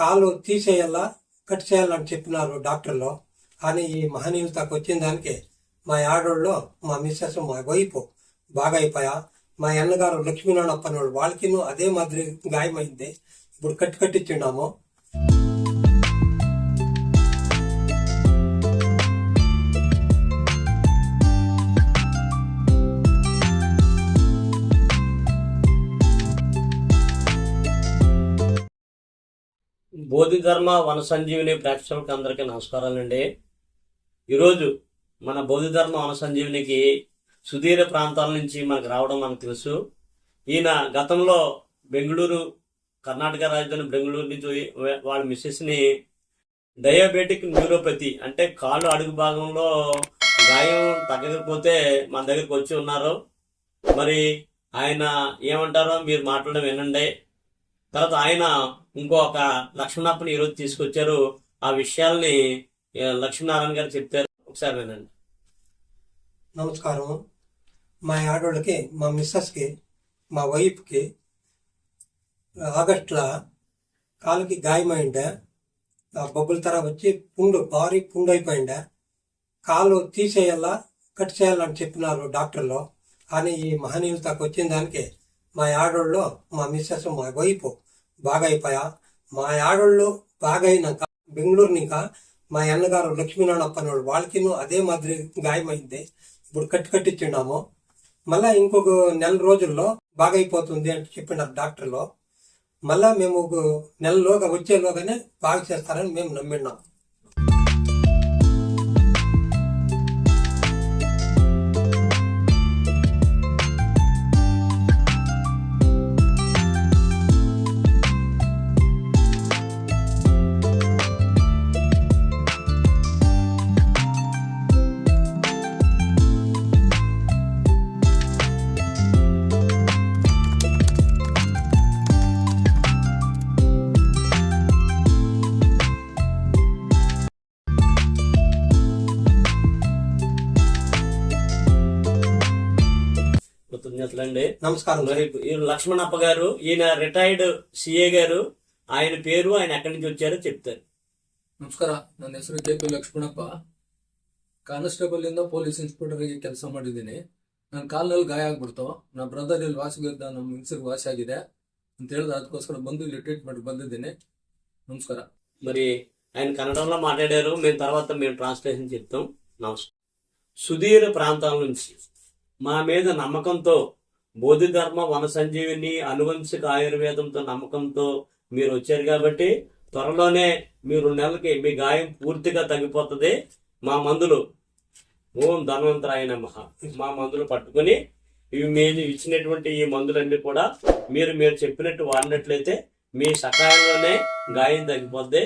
కాలు తీసేయాలా కట్ చేయాలని చెప్పినారు డాక్టర్లు. కానీ ఈ మహనీయులతకు వచ్చిన దానికి మా ఆడోళ్ళు మా మిస్సెస్ మా వైపు బాగా అయిపోయా. మా అన్నగారు లక్ష్మీనారాయణ పన్నోడు వాళ్ళకి అదే మాదిరి గాయమైంది. ఇప్పుడు కట్టి కట్టించున్నాము. బోధి ధర్మ వన సంజీవిని ప్రేక్షకులకు అందరికీ నమస్కారాలండి. ఈరోజు మన బోధి ధర్మ వన సంజీవినికి సుదీర ప్రాంతాల నుంచి మనకు రావడం మనకు తెలుసు. ఈయన గతంలో బెంగళూరు కర్ణాటక రాజధాని బెంగళూరు నుంచి వాళ్ళ మిస్సెస్ని డయాబెటిక్ న్యూరోపతి అంటే కాళ్ళు అడుగు భాగంలో గాయం తగ్గకపోతే మన దగ్గరికి వచ్చి ఉన్నారు. మరి ఆయన ఏమంటారో మీరు మాట్లాడడం వినండి. తర్వాత ఆయన ఇంకొక లక్ష్మణప్పని ఈరోజు తీసుకొచ్చారు. ఆ విషయాల్ని లక్ష్మీనారాయణ గారు చెప్తారు. ఒకసారి వినండి. నమస్కారం మా ఆడోళ్ళకి మా మిస్సెస్కి మా వైఫ్కి ఆగస్టులో కాలుకి గాయమైండే. ఆ బొబ్బుల తర వచ్చి పుండు భారీ పుండు అయిపోయిండే కాలు తీసేయాలా కట్ చేయాలని చెప్పినారు డాక్టర్లు. కానీ ఈ మహనీయులతో వచ్చిన దానికి మా ఆడోళ్ళు మా మిస్సెస్ మా వైపు బాగా అయిపోయా మా ఆడోళ్ళు బాగా అయినాక బెంగళూరు ఇంకా మా అన్నగారు లక్ష్మీనారాయణ వాళ్ళు వాళ్ళకి అదే మాదిరి గాయమైంది. ఇప్పుడు కట్టి కట్టించున్నాము మళ్ళా ఇంకొక నెల రోజుల్లో బాగైపోతుంది అని చెప్పినారు డాక్టర్లు. మళ్ళా మేము ఒక నెలలోగా వచ్చేలోగానే బాగా చేస్తారని మేము నమ్మినాం. కృతజ్ఞతలండి నమస్కారం మరి ఈ లక్ష్మణప్ప గారు ఈయన రిటైర్డ్ సిఏ గారు ఆయన పేరు ఆయన ఎక్కడి నుంచి వచ్చారో చెప్తారు ನಮಸ್ಕಾರ ನನ್ನ ಹೆಸರು ಕೆ ಪಿ ಲಕ್ಷ್ಮಣಪ್ಪ ಕಾನ್ಸ್ಟೇಬಲ್ ಇಂದ ಪೊಲೀಸ್ ಇನ್ಸ್ಪೆಕ್ಟರ್ ಆಗಿ ಕೆಲಸ ಮಾಡಿದ್ದೀನಿ ನನ್ನ ಕಾಲಿನಲ್ಲಿ ಗಾಯ ಆಗ್ಬಿಡ್ತು ನಮ್ಮ ಬ್ರದರ್ ಇಲ್ಲಿ ವಾಸಿಗಿದ್ದ ನಮ್ಮ ಮಿನ್ಸಿಗೆ ವಾಸಿ ಆಗಿದೆ ಅಂತ ಹೇಳಿದ್ರೆ ಅದಕ್ಕೋಸ್ಕರ ಬಂದು ಇಲ್ಲಿ ಟ್ರೀಟ್ಮೆಂಟ್ ಬಂದಿದ್ದೀನಿ ನಮಸ್ಕಾರ మరి ఆయన కన్నడంలో మాట్లాడారు మేము తర్వాత మేము ట్రాన్స్లేషన్ చెప్తాం నమస్కారం సుదీర ప్రాంతాల నుంచి మా మీద నమ్మకంతో బోధి ధర్మ వన సంజీవిని అనువంశిక ఆయుర్వేదంతో నమ్మకంతో మీరు వచ్చారు కాబట్టి త్వరలోనే మీరు నెలకి మీ గాయం పూర్తిగా తగ్గిపోతుంది. మా మందులు ఓం ధన్వంతరాయ నమః. మా మందులు పట్టుకుని ఇవి మీరు ఇచ్చినటువంటి ఈ మందులన్నీ కూడా మీరు మీరు చెప్పినట్టు వాడినట్లయితే మీ సకాలంలోనే గాయం తగ్గిపోద్ది.